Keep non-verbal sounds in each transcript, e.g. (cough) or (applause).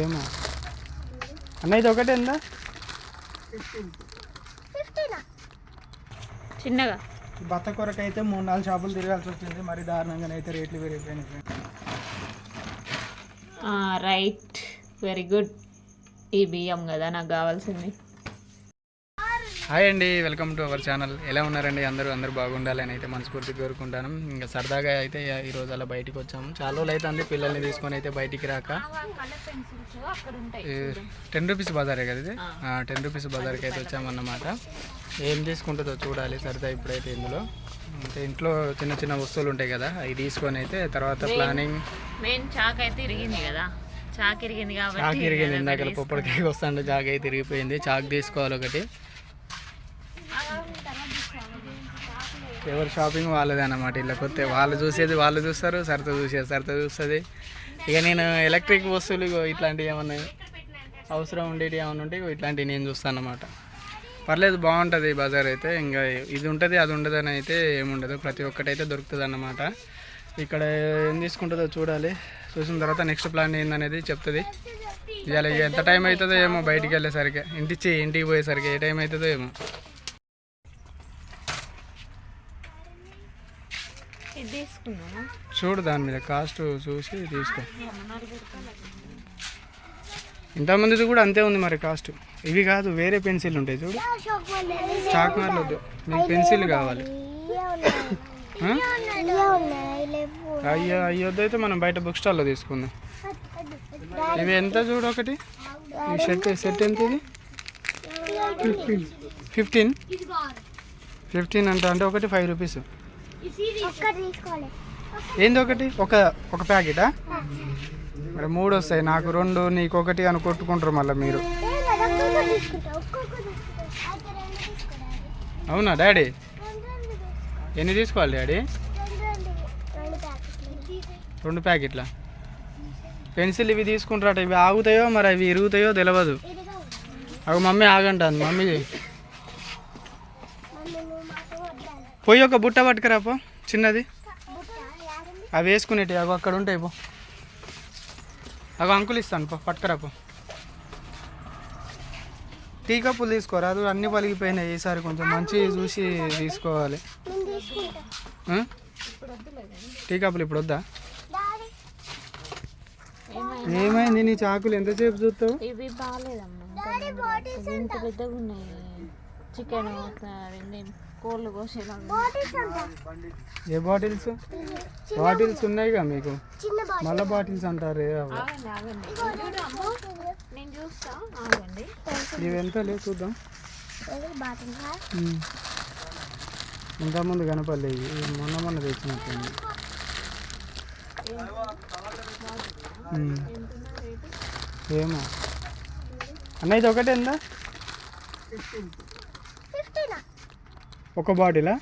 ఏమో. అన్న ఇది ఒకటే ఉందా? చిన్నగా. బత్త కొరకు అయితే మూడు నాలుగు షాపులు తిరగాల్సి వచ్చింది. మరి దారుణంగానే అయితే రేట్లు పెరిగిపోయినాయి రైట్. Very good. ఈ బియ్యం కదా నాకు కావాల్సింది. హాయ్ అండి వెల్కమ్ టు అవర్ ఛానల్. ఎలా ఉన్నారండి? అందరూ అందరూ బాగుండాలని అయితే మనస్ఫూర్తిగా కోరుకుంటాను. ఇంకా సరదాగా అయితే ఈ రోజు అలా బయటికి వచ్చాము. చాలా రోజులు అయితే అంది పిల్లల్ని తీసుకొని అయితే బయటికి రాక. టెన్ రూపీస్ బజారే కదా ఇది? టెన్ రూపీస్ బజార్కి అయితే వచ్చామన్నమాట. ఏం తీసుకుంటుందో చూడాలి సరదా ఇప్పుడైతే ఇందులో. అంటే ఇంట్లో చిన్న చిన్న వస్తువులు ఉంటాయి కదా అవి తీసుకొని అయితే తర్వాత ప్లానింగ్ మెయిన్ చాక్ అయితే ఇరిగింది కదా. చాక్ ఇరిగింది చాక్ కాబట్టి ఇరిగింది ఇందాక పొప్పటికి వస్తాంటే చాక్ అయితే ఇరిగిపోయింది. చాక్ తీసుకోవాలి ఒకటి. ఎవరు షాపింగ్ వాళ్ళదే అన్నమాట ఇలా కొత్త. వాళ్ళు చూసేది వాళ్ళు చూస్తారు సరిత చూసేది సరిత చూస్తుంది. ఇక నేను ఎలక్ట్రిక్ వస్తువులు ఇట్లాంటివి ఏమన్నా అవసరం ఉండేవి ఏమైనా ఉంటే ఇట్లాంటివి నేను చూస్తాను అన్నమాట. పర్లేదు బాగుంటుంది ఈ బజార్ అయితే. ఇంకా ఇది ఉంటుంది అది ఉండదు అని అయితే ఏముండదు ప్రతి ఒక్కటైతే దొరుకుతుంది అన్నమాట. ఇక్కడ ఏం తీసుకుంటుందో చూడాలి. చూసిన తర్వాత నెక్స్ట్ ప్లాన్ ఏందనేది చెప్తుంది. ఇవాళ ఇక ఎంత టైం అవుతుందో ఏమో బయటికి వెళ్ళేసరికి. ఇంటిచ్చి ఇంటికి పోయేసరికి ఏ టైం అవుతుందో ఏమో ఇది తీసుకున్నామా చూడు దాని మీద కాస్ట్ చూసి తీసుకో. ఇంతమందిది కూడా అంతే ఉంది మరి కాస్ట్. ఇవి కాదు వేరే పెన్సిల్ ఉంటాయి చూడు. చాక్ మార్లు వద్దు నీకు పెన్సిల్ కావాలి? అయ్యో అయ్యొద్దు అయితే మనం బయట బుక్ స్టాల్లో తీసుకుందాం. ఇవి ఎంత చూడు ఒకటి? ఈ షర్ట్ సెట్ ఎంత ఇది ఫిఫ్టీన్. ఫిఫ్టీన్. ఫిఫ్టీన్ అంట అంటే ఒకటి ఫైవ్ రూపీస్. ఏంది ఒకటి? ఒక ఒక ప్యాకెటా? మరి మూడు వస్తాయి నాకు రెండు నీకు ఒకటి అని కొట్టుకుంటారు మళ్ళీ మీరు. అవునా డాడీ? ఎన్ని తీసుకోవాలి డాడీ? రెండు ప్యాకెట్ల. పెన్సిల్ ఇవి తీసుకుంటారట. ఇవి ఆగుతాయో మరి అవి ఇరుగుతాయో తెలియదు అవి మమ్మీ ఆగంటాను మమ్మీ పోయి ఒక బుట్ట పట్టుకురా పో చిన్నది. అవి వేసుకునేటి అగో అక్కడ ఉంటాయి పో. అగో అంకులు ఇస్తాను పో పట్టుకురా పో. టీ కప్పులు తీసుకోరా? అది అన్నీ పలిగిపోయినాయి ఈసారి కొంచెం మంచి చూసి తీసుకోవాలి. టీ కప్పులు ఇప్పుడు వద్దా? ఏమైంది నీ చాకులు? ఎంతసేపు చూస్తావు? ఇవి బాగాలేదమ్మా. చికెన్ కోళ్ళు కోసేలా ఏ బాటిల్స్? బాటిల్స్ ఉన్నాయిగా మీకు? మళ్ళీ బాటిల్స్ అంటారు ఇవి ఎంత లేదు చూద్దాం. ఇంతకుముందు కనపడలే ఇవి. మొన్న మొన్న తెచ్చినట్టుంది. ఏమో. అన్న ఇది ఒకటే ఉందా ఒక బాటిలా?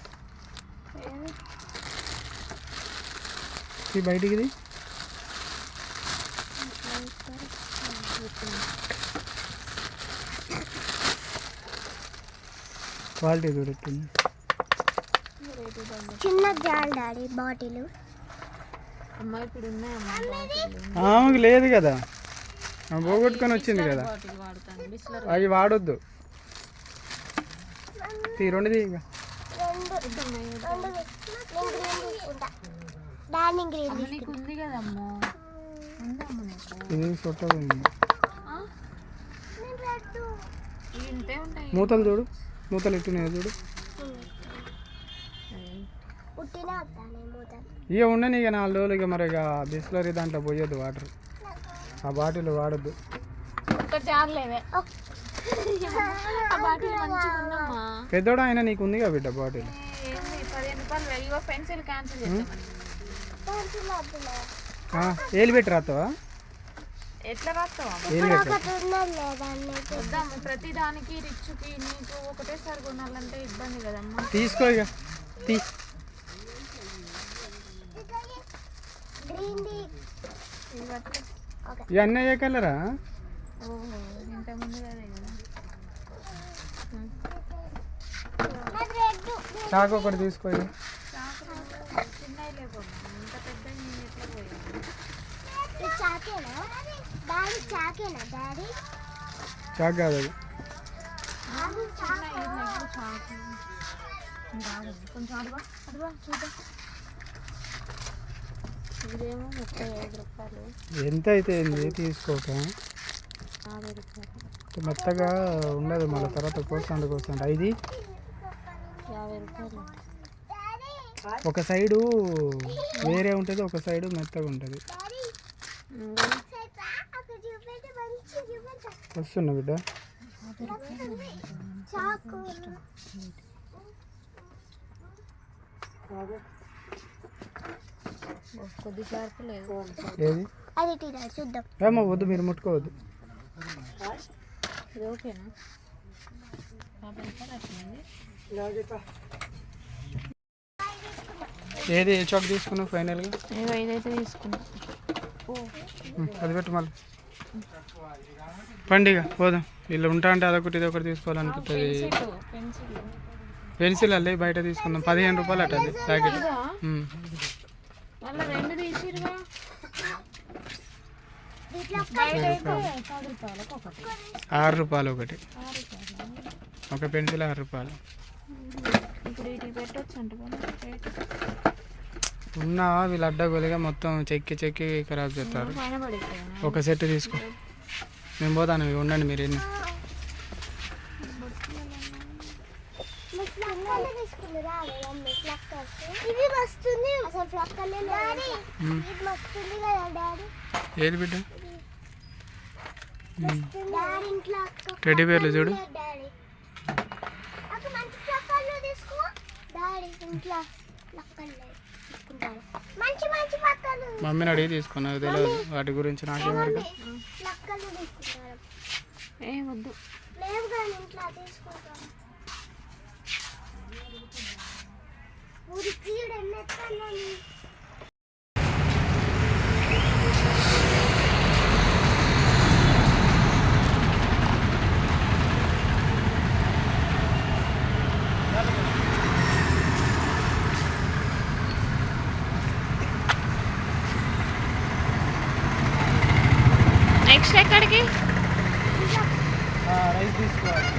ఈ బయటికిది? క్వాలిటీ దొరుకుతుంది చిన్న జాల్ డాడీ బాటిల్. ఆమెకు లేదు కదా. ఆమె పోగొట్టుకొని వచ్చింది కదా. అవి వాడొద్దు. తీ రెండు తీ ఇక. నీకు ఉంది కదమ్మా ఉందమ్మ ఇది సొట్టగా ఉంది మూతలు చూడు. మూతలు ఎట్టున్నాయి చూడు. ఇక ఉండని ఇక నాలుగు రోజులు ఇక మరి ఇక బిస్లరీ దాంట్లో పోయొద్దు వాటర్. ఆ బాటిల్ వాడొద్దు. పెద్దోడు ఆయన నీకు ఉందిగా బిడ్డ బాటిల్. రూపాయలు వెయ్యి పెన్సిల్ క్యాన్సిల్ ఆ, ఏలు పెట్టి రాస్తావా ఎట్లా రాస్తావా ప్రతి దానికి రిచ్కి నీకు ఒకటేసారి కొనాలంటే ఇబ్బంది కదమ్మా. తీసుకో ఇక తీ. ఇవన్నీ ఏ కలరా? చాకు ఒకటి తీసుకో ఇక. చిన్నవి లేకపోతే ఇంత పెద్ద నేను ఎట్లా పోయాను ఈ చాక్ చాకేనా డాడీ చాకేనా డాడీ చాక్ కాదు అది ఐదు ఎంత అయితే ఏంది? తీసుకోక. మెత్తగా ఉండదు మళ్ళీ తర్వాత కోసండి కోసండి రూపాయలు. ఒక సైడు వేరే ఉంటుంది ఒక సైడు మెత్తగా ఉంటుంది ఇంకా అక్కడ చూపెట్టి మంచి చూపెట్ట వస్తున్నా బిడ్డ. చాకు. కొద్ది క్లారిటీ లేదు. ఏది? అది టీరా చూద్దాం. ఏమో వద్దు మీరు ముట్టుకోవద్దు. ఏది ఏ చాక్ తీసుకున్నావు ఫైనల్గా? ఇదైతే తీసుకున్నా. అది పెట్టు మళ్ళీ. పండిగ పోదాం. వీళ్ళు ఉంటా అంటే అదొకటి ఇది ఒకటి తీసుకోవాలనిపిస్తుంది పెన్సిల్ పెన్సిల్ అల్లే బయట తీసుకుందాం. పదిహేను రూపాయలు అట అది ప్యాకెట్. ఆరు రూపాయలు ఒకటి. ఒక పెన్సిల్ ఆరు రూపాయలు. ఇప్పుడు వీటికి పెట్టొచ్చు అంట రేట్ ఉన్నా వీళ్ళు అడ్డగోలుగా మొత్తం చెక్కి చెక్కి ఖరాబ్ చేస్తారు. ఒక సెట్ తీసుకో. నేను పోతాను ఇవి ఉండండి మీరు ఎన్ని. ఏది బిడ్డ? టెడ్డీ బేర్లు చూడు. ఇంట్లో తీసుకుంటారు మమ్మీని అడిగి తీసుకున్నా తెలియదు. వాటి గురించి నాకేం వరకు ఏ వద్దు కానీ ఇంట్లో తీసుకుంటాం ఊరికి ఎన్ని ఎత్తాను నెక్స్ట్ ఎక్కడికి తీసుకోవాలి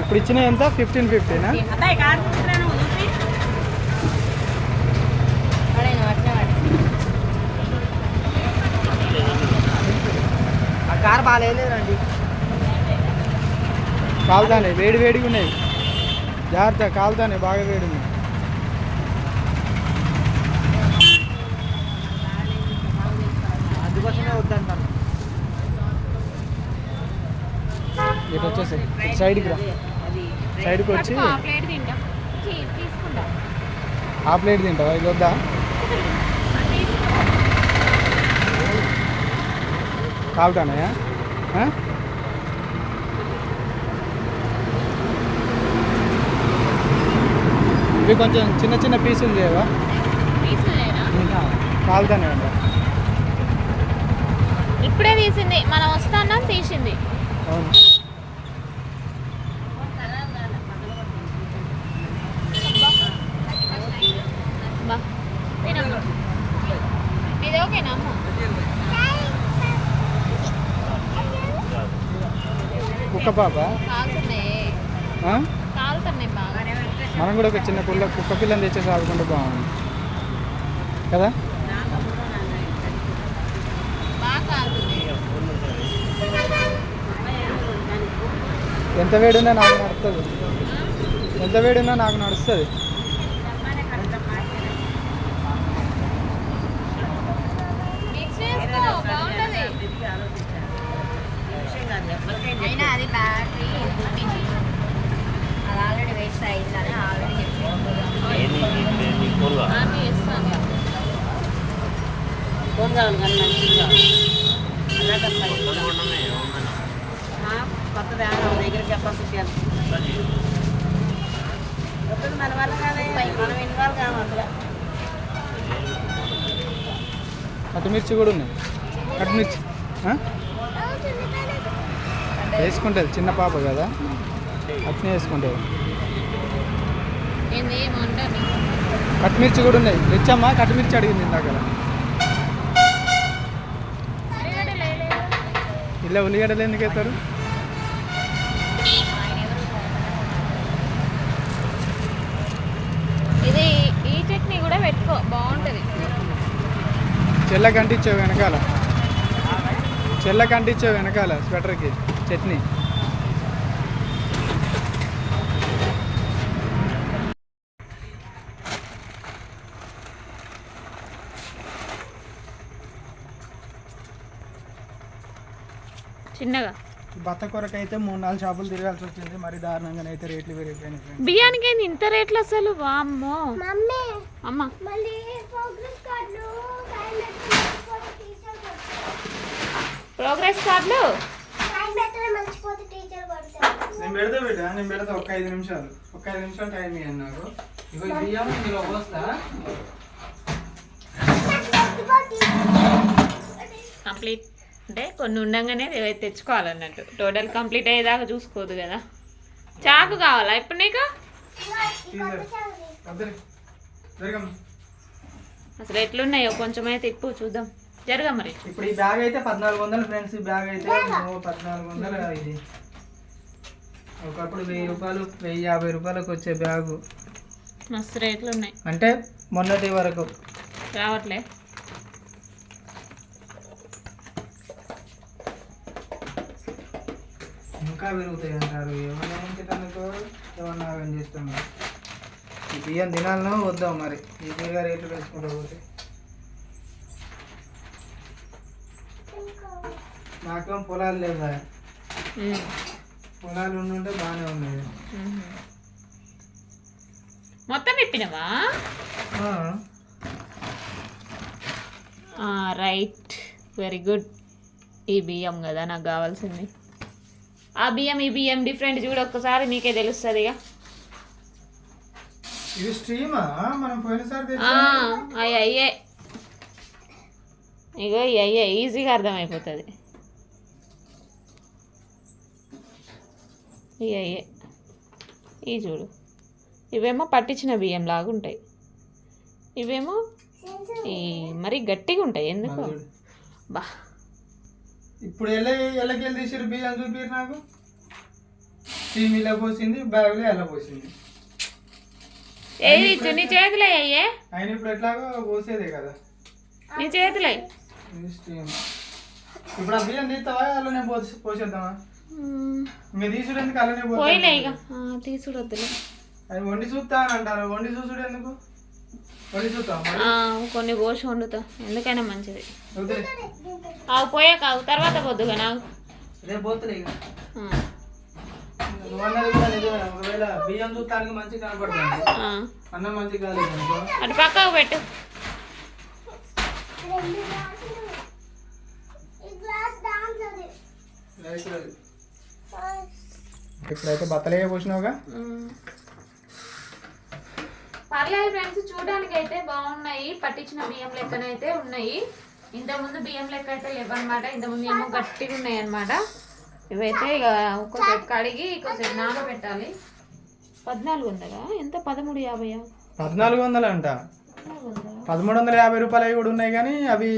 ఇప్పుడు ఇచ్చిన ఎంత? ఫిఫ్టీన్ ఫిఫ్టీనా ఆ కార్ బాగాలేదండి కాలుతానే వేడి వేడిగా ఉన్నాయి. జాగ్రత్త కాలుతానే బాగా వేడి ఉన్నాయి అందుకోసమే వద్దంటాను ఇటు వచ్చేసి సైడ్కి రా. సైడ్కి వచ్చి ఆ ప్లేట్ తింటావా? ఇది వద్దా? కాలుతానయా? ఇవి కొంచెం చిన్న చిన్న పీసులు చేయవా కాలుతానే అంట ఇప్పుడే తీసింది. మనం వస్తాన్నాం తీసింది. అవును. ఇది ఓకేనా కుక్క పాప? కాలుతున్నాయి? కాలుతున్నాయి బాగా. మనం కూడా ఒక చిన్న పిల్ల కుక్క పిల్లని తెచ్చేసి ఆడుకుంటే బాగుంది కదా? ఎంత వేడున్నా నాకు నడుస్తుంది. ఎంత వేడున్నా నాకు నడుస్తుంది. కొత్తది దగ్గర కెపాసిటీ మన వల్ల కాదే మనం ఇన్వాల్వ్ కావాలి పచ్చిమిర్చి కూడా ఉన్నాయి. పచ్చిమిర్చి ఆ? అంటే వేసుకుంటుంది చిన్న పాప కదా. అట్నే వేసుకుంటుంది. కట్మిర్చి కూడా ఉన్నాయి. తెచ్చమ్మా కట్మిర్చి అడిగింది ఇందాక. ఇలా ఉల్లిగడ్డలు ఎందుకు వేస్తారు? ఇది ఈ చట్నీ కూడా పెట్టుకో బాగుంటుంది. చెల్ల కంటించావు వెనకాల. చెల్ల కంటించావు వెనకాల స్వెటర్కి చట్నీ. చిన్నగా బత్త కొరకు అయితే మూడు నాలుగు షాపులు తిరగాల్సి వచ్చింది. మరి దారుణంగానే అయితే రేట్లు పెరిగిపోయినాయి friends. బియ్యానికి ఏంది ఇంత రేట్లు అసలు? వామ్మో. మమ్మీ అమ్మ. మళ్ళీ ప్రోగ్రెస్ కార్డులు టైం పెట్టిన టీచర్ ప్రోగ్రెస్ కార్డులు? టైం పెట్టిన మర్చిపోతే టీచర్ కొడతారు. నేను పెడతా బిడ్డ నేను పెడతా ఒక్క ఐదు నిమిషాలు. ఒక్క ఐదు నిమిషాలు టైం ఇవ్వండి నాకు ఇగో బియ్యం ఇందులో పోస్తా కంప్లీట్. అంటే కొన్ని ఉండంగానే తెచ్చుకోవాలన్నట్టు. టోటల్ కంప్లీట్ అయ్యేదాకా చూసుకోదు కదా. చాకు కావాలా ఇప్పుడు నీకు? అసలు ఎట్లున్నాయో కొంచెం అయితే ఇప్పు చూద్దాం. జరగా మరి. ఇప్పుడు ఈ బ్యాగ్ అయితే పద్నాలుగు వందలు ఫ్రెండ్స్. ఈ బ్యాగ్ అయితే పద్నాలుగు వందలు ఇది. ఒకప్పుడు వెయ్యి రూపాయలు వెయ్యి యాభై రూపాయలకు వచ్చే బ్యాగు. మస్తు రేట్లు ఉన్నాయి అంటే మొన్నటి వరకు. రావట్లే. ఇంకా పెరుగుతాయి అంటారు? ఏమైనా ఉంచుతానుకో ఏమన్నా ఆగం చేస్తున్నారు ఈ బియ్యం తినాలనో వద్దాం మరి? ఈజీగా రేట్లు పెంచుకుంటూ పోతే. నాకేం పొలాలు లేవా ఉమ్. పొలాలు ఉండుంటే బాగానే ఉన్నాయి. మొత్తం ఇప్పినవా రైట్. Very good. ఈ బియ్యం కదా నాకు కావాల్సింది. ఆ బియ్యం ఈ బియ్యం డిఫరెంట్ చూడు ఒక్కసారి మీకే తెలుస్తుంది ఇక ఇది స్ట్రీమా మనం పోయినసారి తెచ్చా అయ్యి అయ్యే ఇగో అయ్యే ఈజీగా అర్థమైపోతుంది. ఇవి అయ్యే ఇవి చూడు. ఇవేమో పట్టించిన బియ్యం లాగా ఉంటాయి. ఇవేమో ఈ మరీ గట్టిగా ఉంటాయి ఎందుకు బా. ఇప్పుడు ఎలా ఎల్లకెళ్ళి తీసిరు బియ్యం చూపిరు నాకు? ఇలా పోసింది బ్యాగులో ఎలా పోసింది. ఏది ఇచ్చు నీ చేతులే అయ్యే ఆయన ఇప్పుడు ఎట్లాగో పోసేదే కదా. నీ చేతులే ఇప్పుడు ఆ బియ్యం తీస్తావా అలానే పోసి పోసేద్దామా? ఇంకా తీసుడు ఎందుకు అలానే పోయిలే ఇక తీసుడు వద్దులే అది వండి చూస్తా అని అంటారు. వండి చూసుడు ఎందుకు? కొన్ని పోసి వండుతా. ఎందుకైనా మంచిది. ఆవు పోయాక ఆవు తర్వాత పొద్దుగా నాకు. అటు పక్కకు పెట్టు. ఇప్పుడైతే బత్తలే పోసినావుగా? పర్లేదు ఫ్రెండ్స్ చూడడానికి అయితే బాగున్నాయి. పట్టించిన బియ్యం లెక్కనైతే ఉన్నాయి. ఇంతకుముందు బియ్యం లెక్క అయితే లేవన్నమాట. ఇంతకుముందు ఏమో గట్టిగా ఉన్నాయి అన్నమాట ఇవైతే ఇక ఒక్కోసేపు కడిగి ఇంకోసేపు నానబెట్టాలి. పద్నాలుగు వందలా? ఎంత? పదమూడు యాభై పద్నాలుగు వందలు అంట. పదమూడు వందల యాభై రూపాయలు అవి కూడా ఉన్నాయి కానీ అవి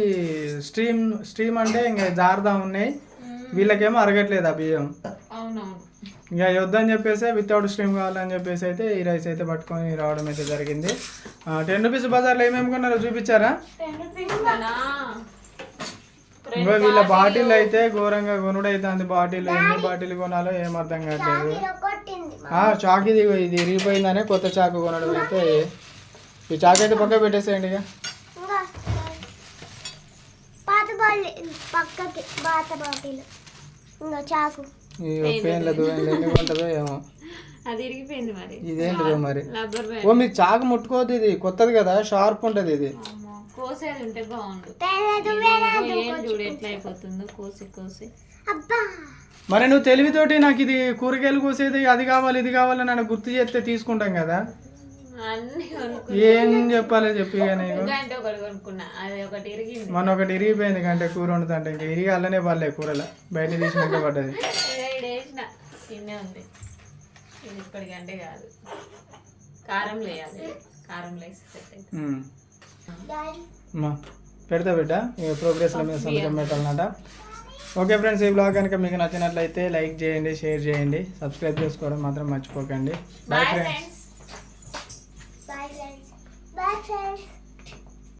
స్ట్రీమ్ స్ట్రీమ్ అంటే ఇంకా జారుదా ఉన్నాయి. వీళ్ళకేమో అరగట్లేదు ఆ బియ్యం. అవునవును. ఇంకా వద్దని చెప్పేసి వితౌట్ స్ట్రీమ్ కావాలని చెప్పేసి అయితే ఈ రైస్ అయితే పట్టుకొని రావడం అయితే జరిగింది. టెన్ రూపీస్ బజార్లో ఏమేమి కొన్నారో చూపించారా? వీళ్ళ బాటిల్ అయితే ఘోరంగా కొనుడు అవుతుంది బాటిల్ ఎన్ని బాటిల్ కొనాలో ఏం అర్థం కావట్లేదు చాకు ఇది ఇది ఇరిగిపోయిందనే కొత్త చాకు కొనడం అయితే. ఈ చాకు అయితే పక్క పెట్టేసేయండి ఇక. పక్కకి బాటిల్. ఇంకా చాకు. పెయిన్ల దూరంలో ఎన్ని కొంటుందో ఏమో. అది ఇరిగిపోయింది మరి. ఇదేంటిదో మరి? Rubber band. ఓ మీకు చాకు ముట్టుకోవద్దు ఇది. కొత్తది కదా షార్ప్ ఉంటుంది ఇది. అమ్మో, కోసేది ఉంటే బాగుండు. తెల్లదు ఇదిగో ఏం చూడు ఎట్లా అయిపోతుందో కోసి కోసి. అబ్బా! మరి నువ్వు తెలివితోటి నాకు ఇది కూరగాయలు కోసేది అది కావాలి ఇది కావాలి నన్ను గుర్తు చేస్తే తీసుకుంటాం కదా. అన్ని ఏం చెప్పాలి చెప్పి ఇక నీకు. అంటే ఒకటి కొనుక్కున్నా. అది ఒకటి ఇరిగింది. మొన్న ఒకటి ఇరిగిపోయింది కంటే కూర వండుతుంటే ఇంకా ఇరిగి అల్లనే పడలే కూరలో. బయట తీసినాక పడ్డది. (laughs) వేసిన తిన్నే ఉంది ఇది ఇప్పటికంటే కాదు. కారం వేయాలి కారం అమ్మా పెడతా బిడ్డ. ప్రోగ్రెస్లో మీద సంతకం పెట్టాలన్నమాట ఓకే ఫ్రెండ్స్ ఈ బ్లాగ్ కనుక మీకు నచ్చినట్లయితే లైక్ చేయండి షేర్ చేయండి. సబ్స్క్రైబ్ చేసుకోవడం మాత్రం మర్చిపోకండి. Bye friends